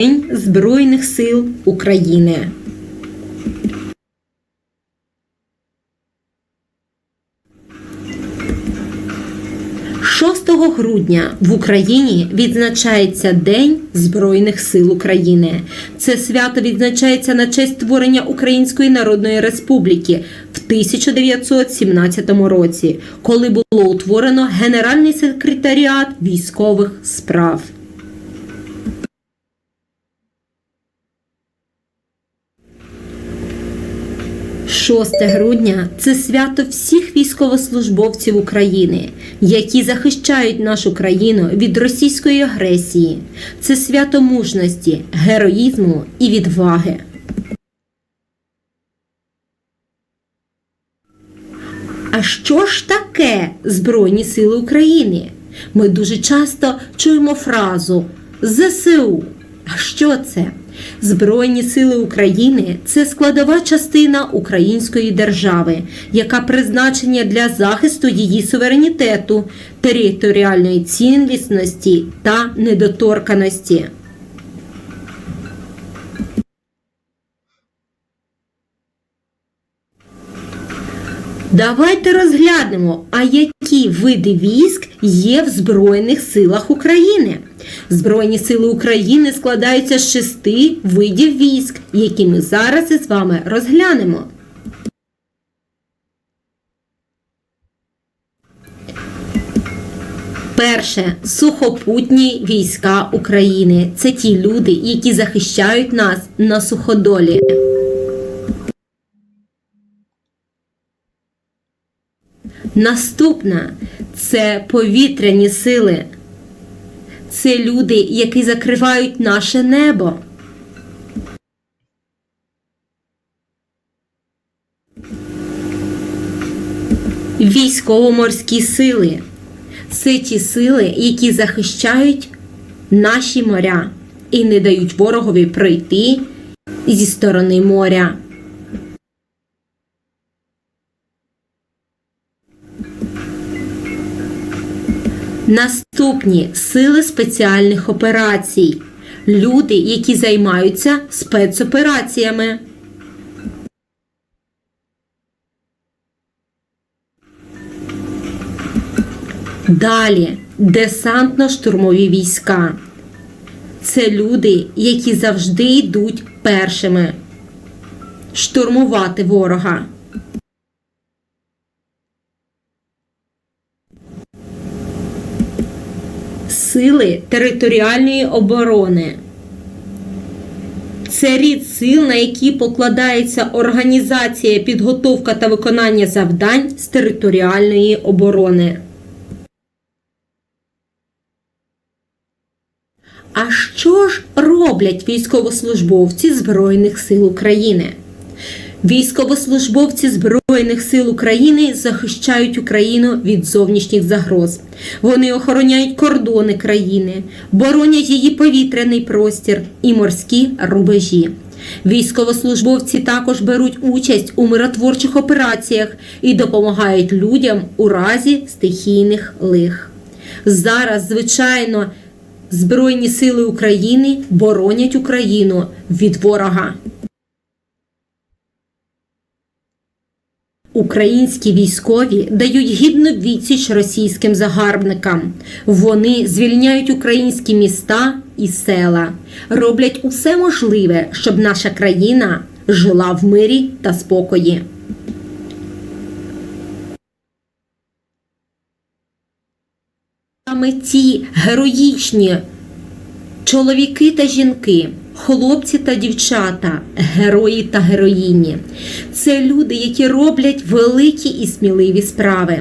День Збройних сил України. Грудня в Україні відзначається День Збройних сил України. Це свято відзначається на честь створення Української Народної Республіки в 1917 році, коли було утворено Генеральний секретаріат військових справ. 6 грудня це свято всіх військовослужбовців України, які захищають нашу країну від російської агресії. Це свято мужності, героїзму і відваги. А що ж таке Збройні Сили України? Ми дуже часто чуємо фразу ЗСУ. А що це? Збройні сили України це складова частина української держави, яка призначена для захисту її суверенітету, територіальної цілісності та недоторканості. Давайте розглянемо, а які види військ є в Збройних силах України. Збройні сили України складаються з шести видів військ, які ми зараз із вами розглянемо. Перше сухопутні війська України. Це ті люди, які захищають нас на суходолі. Наступна це повітряні сили. Це люди, які закривають наше небо. Військово-морські сили. Це ті сили, які захищають наші моря і не дають ворогові пройти зі сторони моря. Наступні сили спеціальних операцій. Люди, які займаються спецопераціями. Далі десантно-штурмові війська. Це люди, які завжди йдуть першими. Штурмувати ворога. Сили територіальної оборони. Це рід сил, на які покладається організація, підготовка та виконання завдань з територіальної оборони. А що ж роблять військовослужбовці Збройних сил України? Військовослужбовці Збройних сил України захищають Україну від зовнішніх загроз. Вони охороняють кордони країни, боронять її повітряний простір і морські рубежі. Військовослужбовці також беруть участь у миротворчих операціях і допомагають людям у разі стихійних лих. Зараз, звичайно, Збройні сили України боронять Україну від ворога. Українські військові дають гідну відсіч російським загарбникам. Вони звільняють українські міста і села, роблять усе можливе, щоб наша країна жила в мирі та спокої. Саме ці героїчні чоловіки та жінки, хлопці та дівчата, герої та героїні. Це люди, які роблять великі і сміливі справи.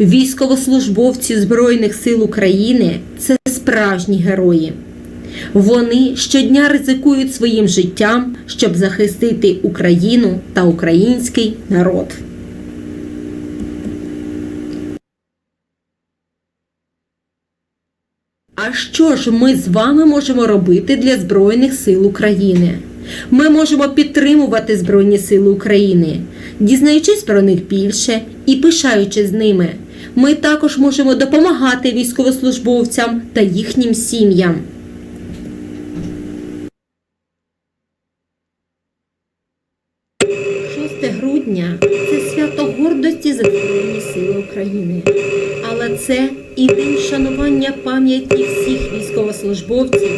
Військовослужбовці Збройних сил України це справжні герої. Вони щодня ризикують своїм життям, щоб захистити Україну та український народ. А що ж ми з вами можемо робити для Збройних сил України? Ми можемо підтримувати Збройні Сили України, дізнаючись про них більше і пишаючись з ними. Ми також можемо допомагати військовослужбовцям та їхнім сім'ям. Вшанування пам'яті всіх військовослужбовців,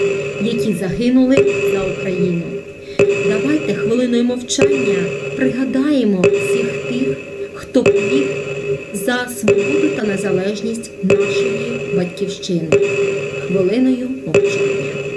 які загинули за Україну. Давайте хвилиною мовчання пригадаємо всіх тих, хто поліг за свободу та незалежність нашої батьківщини. Хвилиною мовчання.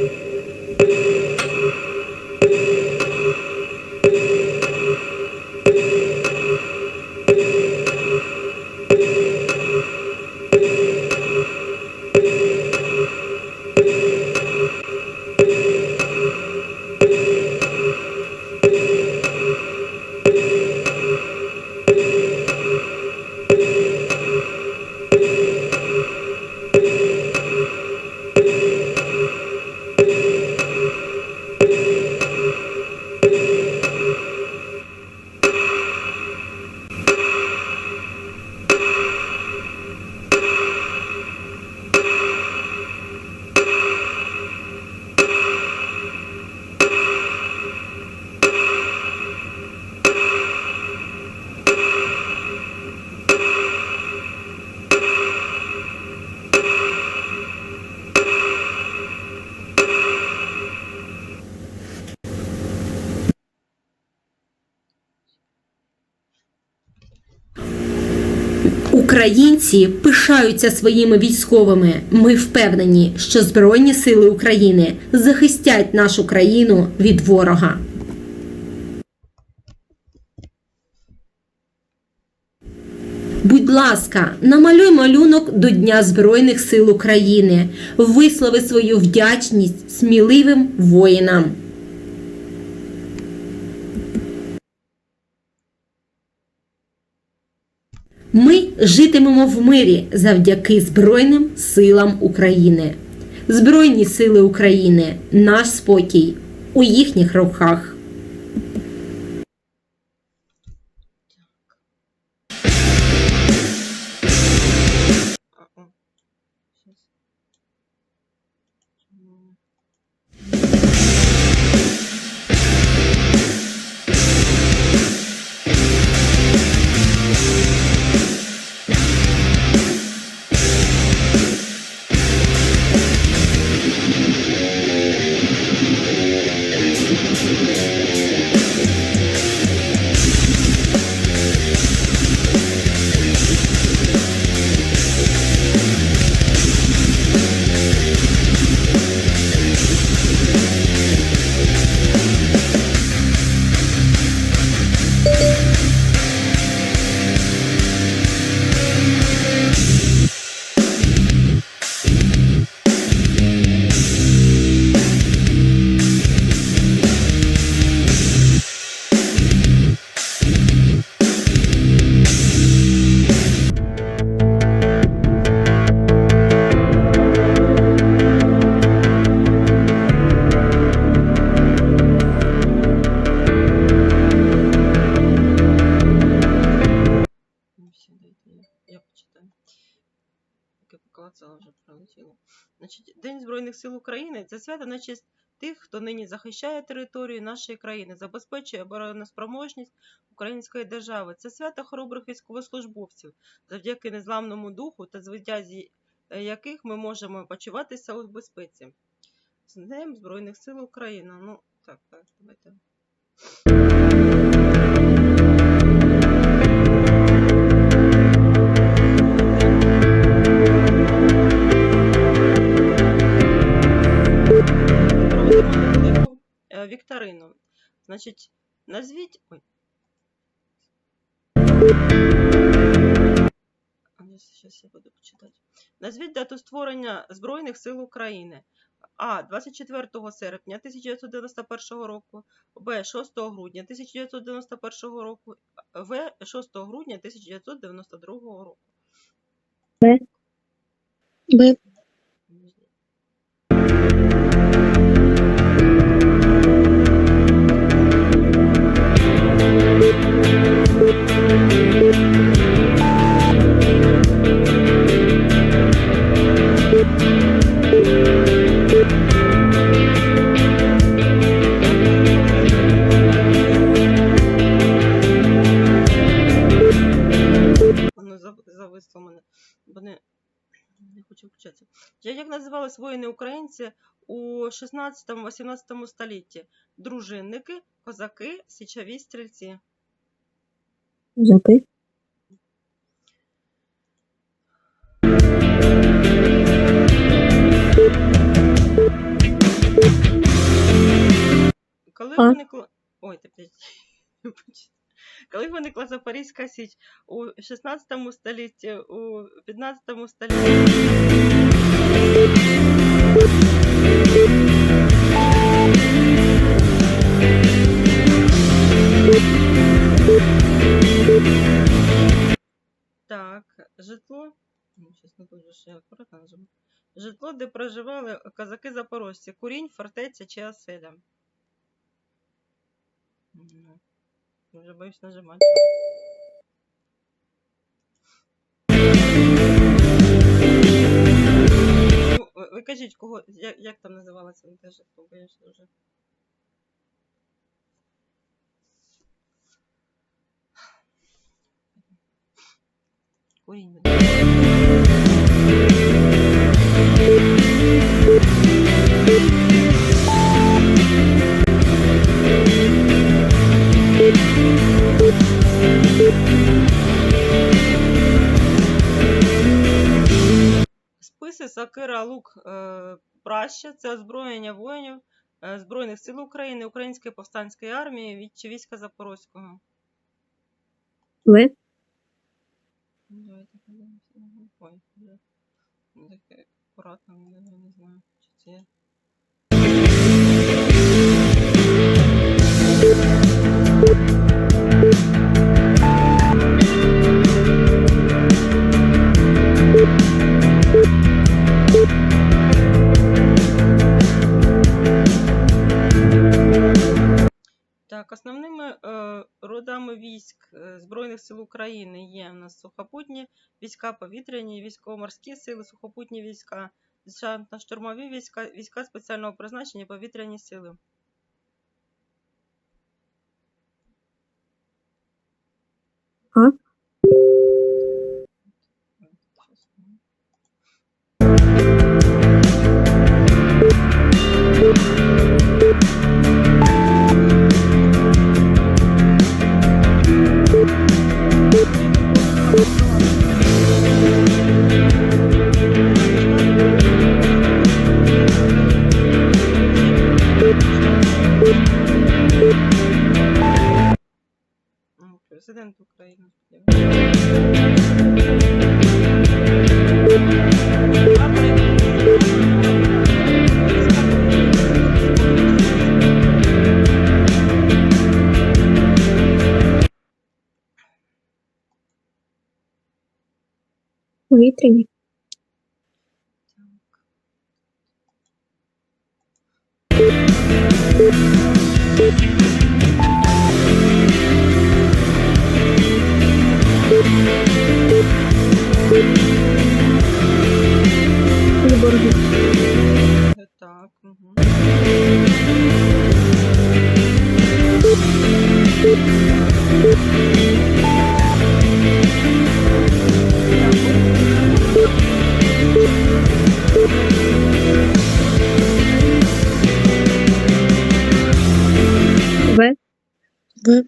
Українці пишаються своїми військовими. Ми впевнені, що Збройні сили України захистять нашу країну від ворога. Будь ласка, намалюй малюнок до Дня Збройних сил України. Вислови свою вдячність сміливим воїнам. Ми житимемо в мирі завдяки Збройним силам України. Збройні сили України, наш спокій у їхніх руках. Свято на честь тих, хто нині захищає територію нашої країни, забезпечує обороноспроможність української держави. Це свято хоробрих військовослужбовців, завдяки незламному духу та звитязі е, яких ми можемо почуватися у безпеці. З Днем Збройних сил України. Ну, так, так, давайте. Вікторину. Значить, назвіть. Ой. Зараз я буду почитати. Назвіть дату створення Збройних сил України. А. 24 серпня 1991 року, Б. 6 грудня 1991 року, В. 6 грудня 1992 року. Б. освоєні українці у 16-18 столітті? Дружинники, козаки, січові стрільці. Козаки. Коли виникла. Ой. Коли виникла Запорізька Січ у 16 столітті, у 15 столітті. Так, житло. Дуже ще акуратно нажиму. Житло, де проживали козаки-запорожці. Курінь, фортеця чи оселя. Ну, Вже боюсь нажимати. Кажіть, кого, як, як там називалася я ж вже. Курінь. Е, праща це озброєння воїнів е, Збройних сил України, Української повстанської армії від війська Запорозького. Давайте подивимося. Ой. Ну, таке акуратно, я не знаю, чи це. Збройних сил України є у нас сухопутні війська, повітряні, військово-морські сили, сухопутні війська, десантно-штурмові війська, війська спеціального призначення, повітряні сили. Президент України. Повітряні. Виборги. В.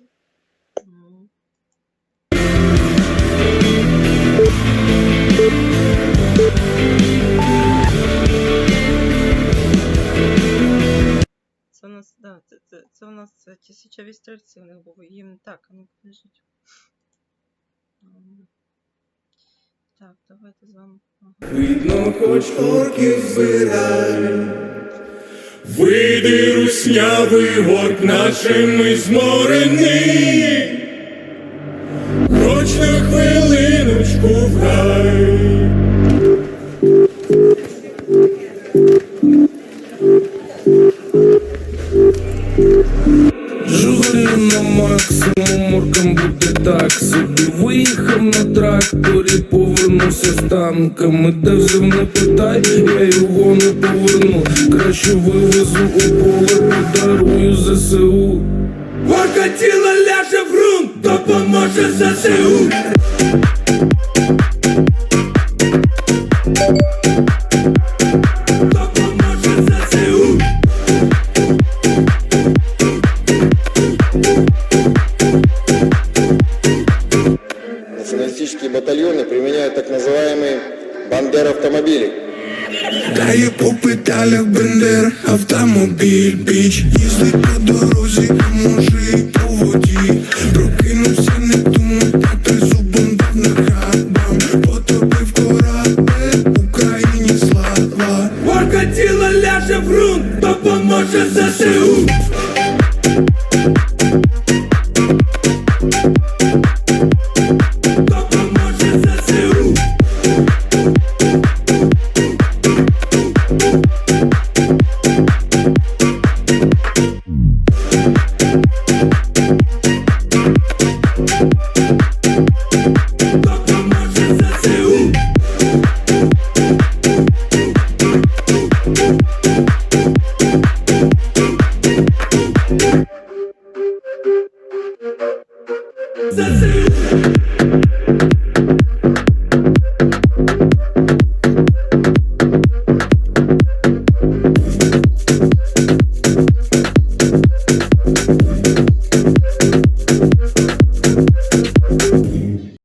Це у нас, да, це, це, це у нас ті січові стрільці у них були. Їм так, а ну. Так, давайте з вами. Видно, хоч орків збирай. Вийди, руснявий горд, наче ми зморений. Хоч на хвилиночку в Живи так собі Виїхав на тракторі, повернувся з танками взяв не питай, я його не поверну Краще вивезу у поле, подарую ЗСУ Ворка тіло ляже в грунт, допоможе ЗСУ.